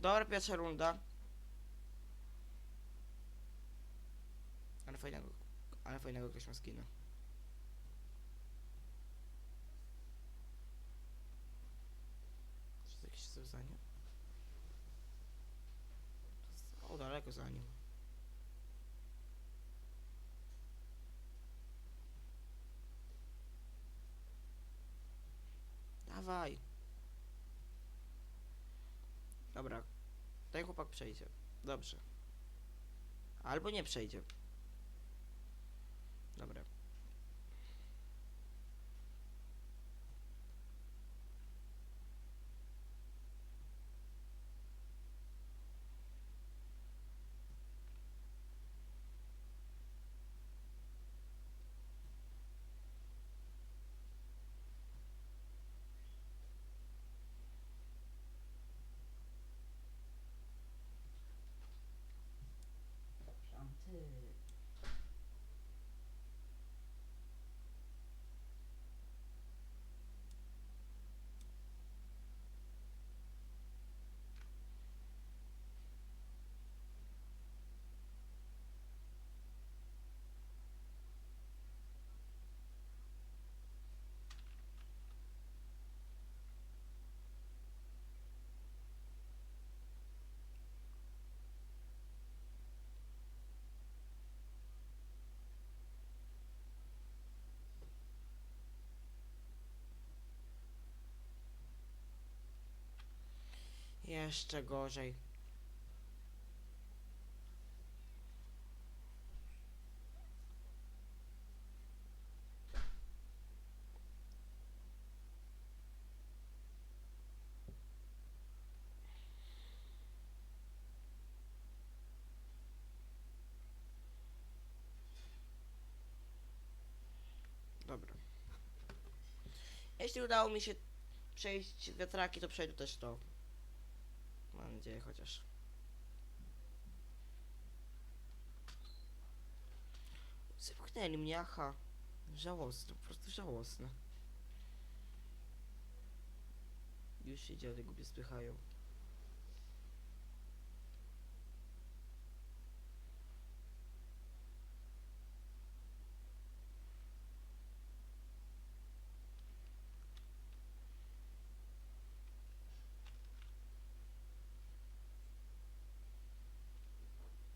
Dobra, pierwsza runda. Ale fajnego, ale fajnego ktoś ma skina. Czy to jakieś zadanie? O, daleko za nim. Dawaj. Dobra. Ten chłopak przejdzie. Dobrze. Albo nie przejdzie. Dobra. Piąty. Jeszcze gorzej. Dobra. Jeśli udało mi się przejść wiatraki, to przejdę też to. Mam nadzieję chociaż. Zepchnęli mnie, aha. Żałosne, po prostu żałosne. Już się dziady głupie spychają.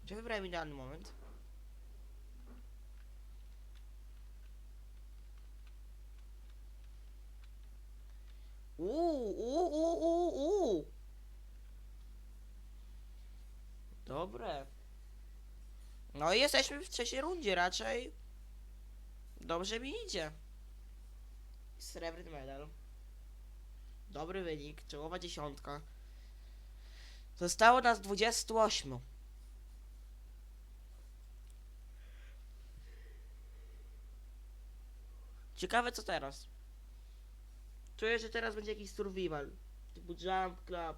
Czy wybrałem idealny moment? Uuu, uuu, uuu, uuu. Dobre. No i jesteśmy w trzeciej rundzie, raczej dobrze mi idzie. Srebrny medal. Dobry wynik, czołowa dziesiątka. Zostało nas 28. Ciekawe co teraz. Czuję, że teraz będzie jakiś survival. Typu jump club.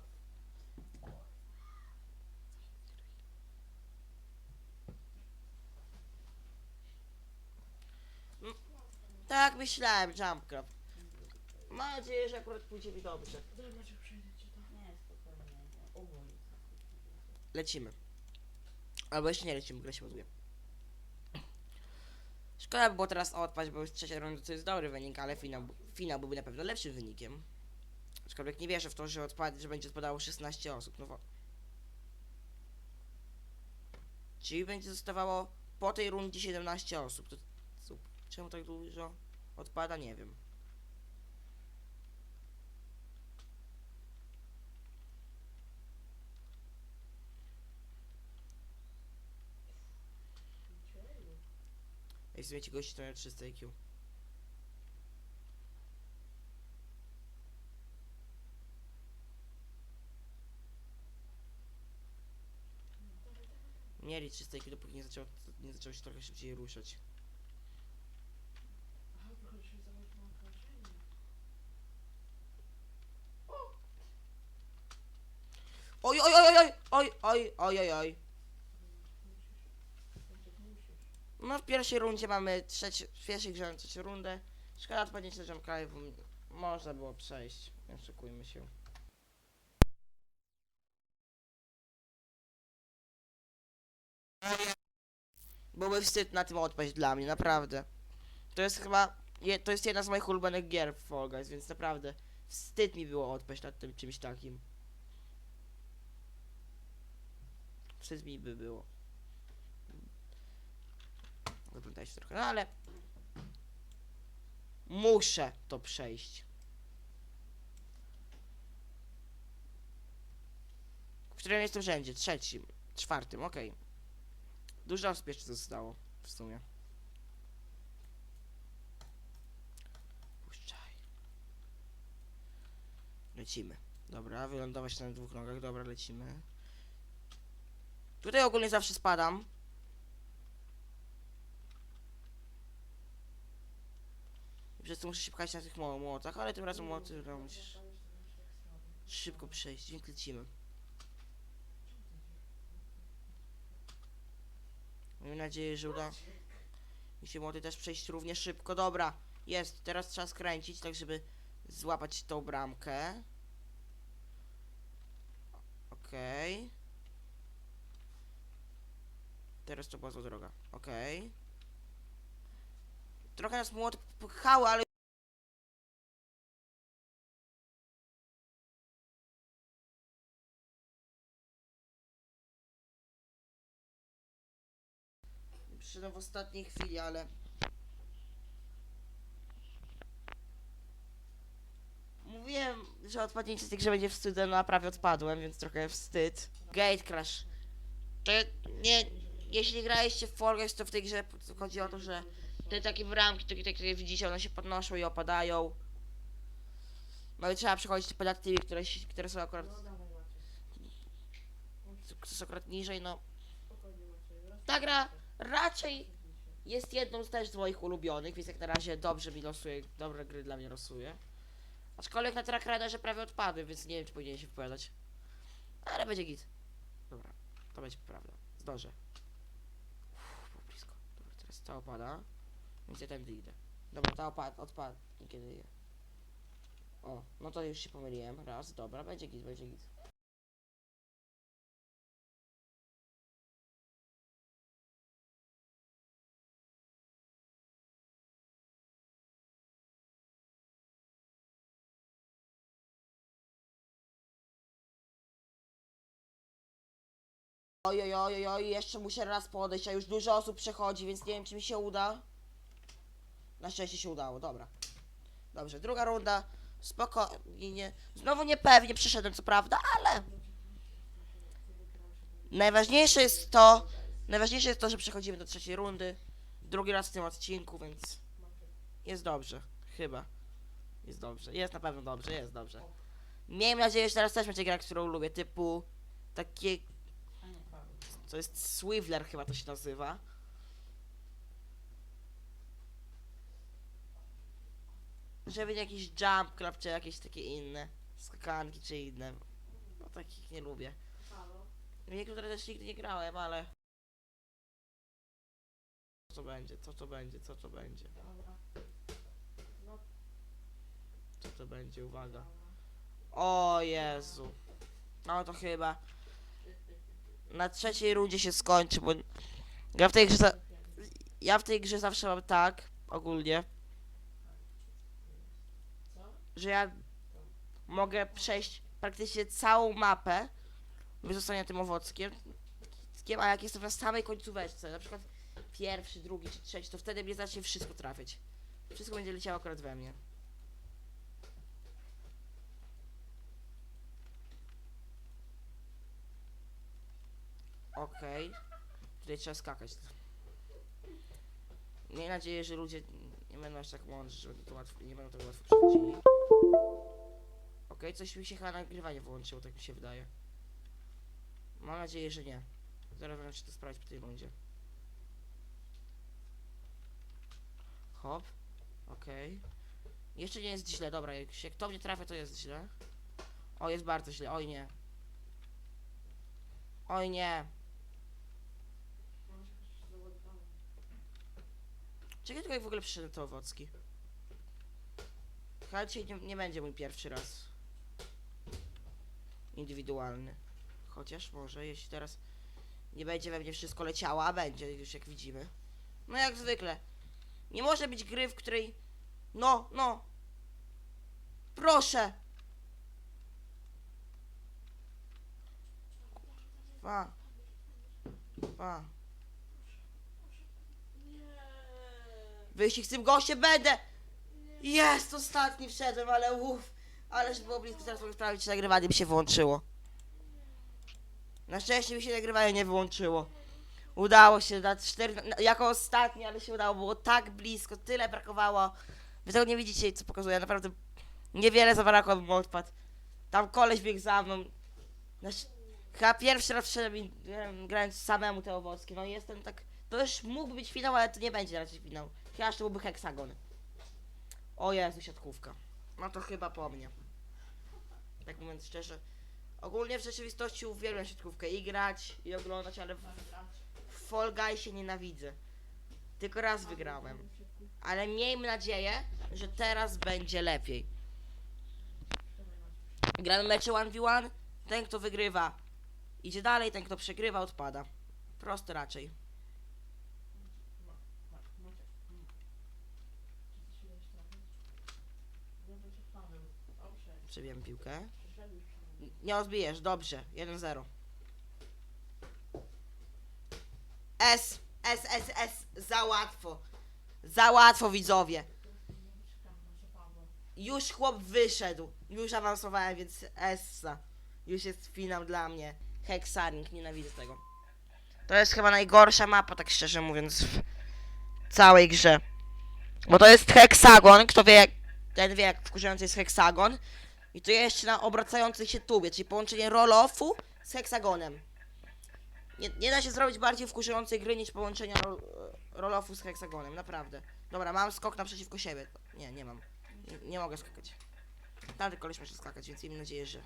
Mm, Tak myślałem, jump club. Mam nadzieję, że akurat pójdzie mi dobrze. Lecimy. Albo jeszcze nie lecimy, gra się ładuje. Szkoda by było teraz odpaść, bo już trzecia runda to jest dobry wynik, ale finał, finał byłby na pewno lepszym wynikiem. Aczkolwiek nie wierzę w to, że, odpad, że będzie odpadało 16 osób. No Czyli będzie zostawało po tej rundzie 17 osób. To, czemu tak dużo odpada? Nie wiem. W sumie ci gości to mają 300 IQ. Mieli 300 IQ, dopóki nie zaczęło, nie zaczęło się trochę szybciej ruszać. Okrążenie. Oj, oj, oj, oj, oj, oj, oj, oj, oj. No w pierwszej rundzie mamy trzeci, w pierwszej grze mamy trzecią rundę. Szkoda podnieść że Krajowu. Można było przejść. Nie oszukujmy się. Byłby wstyd na tym odpaść dla mnie, naprawdę. To jest chyba, je, to jest jedna z moich ulubionych gier w Fall Guys, więc naprawdę wstyd mi było odpaść nad tym czymś takim. Wstyd mi by było. Wygląda się trochę, no ale muszę to przejść. W którym jestem rzędzie? Trzecim, czwartym, okej. Dużo osób zostało w sumie. Puszczaj. Lecimy. Dobra, wylądować na dwóch nogach. Dobra, lecimy. Tutaj ogólnie zawsze spadam. Przez to muszę się pchać na tych mło- młotach, ale tym razem młoty no, musisz szybko przejść, więc lecimy. Mam nadzieję, że uda mi się młoty też przejść równie szybko. Dobra, jest. Teraz trzeba skręcić, tak żeby złapać tą bramkę. Okej. Teraz to była zła droga. Okej. Trochę nas młot pchały, ale... Przyszedłem w ostatniej chwili, ale... Mówiłem, że odpadnięcie z tej grze będzie wstydem, no a prawie odpadłem, więc trochę wstyd. Gate Crash. To nie... Jeśli graliście w Fall to w tej grze chodzi o to, że te takie bramki, takie, takie, które widzicie, one się podnoszą i opadają. No i trzeba przechodzić te pedatywy, które, się- które są akurat... No dawaj Maciej. które są akurat niżej, no... Spokojnie Maciej. Raz- Ta gra raczej jest jedną z też z moich ulubionych, więc jak na razie dobrze mi losuje, dobre gry dla mnie losuje. Aczkolwiek na track Riderze prawie odpadły, więc nie wiem, czy powinien się wypowiadać. Ale będzie git. Dobra, to będzie prawda. Zdążę. Uff, było blisko. Dobra, teraz ta opada. Więc ja tędy idę. Dobra, ta opad, odpadnie kiedy je. O, no to już się pomyliłem. Raz, dobra, będzie git, będzie git. Oj, oj, oj, oj, oj, jeszcze muszę raz podejść, a już dużo osób przechodzi, więc nie wiem, czy mi się uda. Na szczęście się udało, dobra. Dobrze, druga runda. Spokojnie. Znowu niepewnie przyszedłem, co prawda, ale... Najważniejsze jest to... Najważniejsze jest to, że przechodzimy do trzeciej rundy. Drugi raz w tym odcinku, więc... Jest dobrze. Chyba. Jest dobrze. Jest na pewno dobrze, jest dobrze. Miejmy nadzieję, że teraz też będzie gra, którą lubię, typu... Takie to jest Swivler chyba to się nazywa. Żeby jakiś jump club, czy jakieś takie inne skakanki, czy inne. No takich nie lubię. Niektóre też nigdy nie grałem, ale... Co to będzie, co to będzie, co to będzie. No co to będzie, uwaga. O Jezu. No to chyba na trzeciej rundzie się skończy, bo ja w tej grze, za... ja w tej grze zawsze mam tak, ogólnie? Że ja mogę przejść praktycznie całą mapę bez zostania tym owockiem, a jak jestem na samej końcóweczce, na przykład pierwszy, drugi czy trzeci, to wtedy mnie zacznie wszystko trafiać. Wszystko będzie leciało akurat we mnie. Okej. Tutaj trzeba skakać. Miejmy nadzieję, że ludzie nie będą aż tak mądrzy, że to łatwo, nie będą tego łatwo przechodzili. Okej, coś mi się chyba nagrywanie wyłączyło, tak mi się wydaje. Mam nadzieję, że nie. Zaraz będę się to sprawdzić po tej rundzie. Hop. Okej. Jeszcze nie jest źle, dobra, jak, się- jak to mnie trafia, to jest źle. O, jest bardzo źle, oj nie. Oj nie. Mam się chociaż załadowany. Czekaj, tylko jak w ogóle przyszedł to owocki. Chyba dzisiaj nie, nie będzie mój pierwszy raz. Indywidualny. Chociaż może, jeśli teraz Nie będzie we mnie wszystko leciało, a będzie już jak widzimy. No jak zwykle. Nie może być gry, w której... No, no. Proszę. Pa. Pa. Nie. Wyścig z tym gościem będę! Jest! Ostatni wszedłem, ale uff. Ależ było blisko, teraz mogę sprawdzić, czy nagrywanie mi się wyłączyło. Na szczęście mi się nagrywanie nie wyłączyło. Udało się na cztery, na- jako ostatni, ale się udało, było tak blisko, tyle brakowało. Wy tego nie widzicie, co pokazuję, naprawdę niewiele zabrakło, abym odpadł. Tam koleś biegł za mną. Na sz- Chyba pierwszy raz wszedłem grając samemu te owocki, no i jestem tak... To już mógł być finał, ale to nie będzie raczej finał. Chyba, że to byłby heksagon. O Jezu, siatkówka. No to chyba po mnie. Tak mówiąc szczerze. Ogólnie w rzeczywistości uwielbiam siatkówkę i grać, i oglądać, ale w w Fall Guysie nienawidzę. Tylko raz wygrałem. Ale miejmy nadzieję, że teraz będzie lepiej. Gramy mecze 1v1, ten kto wygrywa idzie dalej, ten kto przegrywa odpada. Proste raczej. Przebijam piłkę. Nie odbijesz, dobrze. 1-0. S, S, S, S, za łatwo. Za łatwo widzowie. Już chłop wyszedł. Już awansowałem, więc Essa. Już jest finał dla mnie. Hexaring, nienawidzę tego. To jest chyba najgorsza mapa, tak szczerze mówiąc, w całej grze. Bo to jest heksagon, kto wie, jak, ten wie jak wkurzający jest heksagon. I to jeszcze na obracającej się tubie, czyli połączenie roll-offu z heksagonem. Nie, nie da się zrobić bardziej wkurzającej gry niż połączenia roll- roll-offu z heksagonem, naprawdę. Dobra, mam skok naprzeciwko siebie. Nie, nie mam. Nie, nie mogę skakać. Tamty koleś może skakać, więc miejmy nadzieję, że...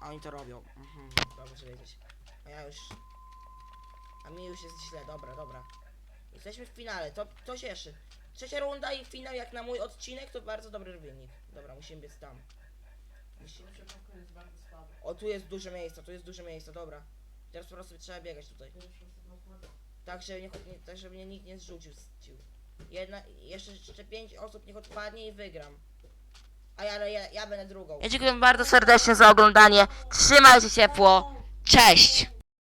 A oni to robią. Mhm, dobrze wiedzieć. A ja już... A mi już jest źle, dobra, dobra. Jesteśmy w finale, to, to cieszy. Trzecia runda i finał jak na mój odcinek to bardzo dobry wynik. Dobra, musimy biec tam. Musi... O, tu jest duże miejsce, tu jest duże miejsce, dobra. Teraz po prostu trzeba biegać tutaj. Tak, żeby, nie, tak, żeby mnie nikt nie zrzucił. Jedna, jeszcze, jeszcze pięć osób niech odpadnie i wygram. A ja, ale ja, ja będę drugą. Ja dziękuję bardzo serdecznie za oglądanie. Trzymajcie ciepło. Cześć!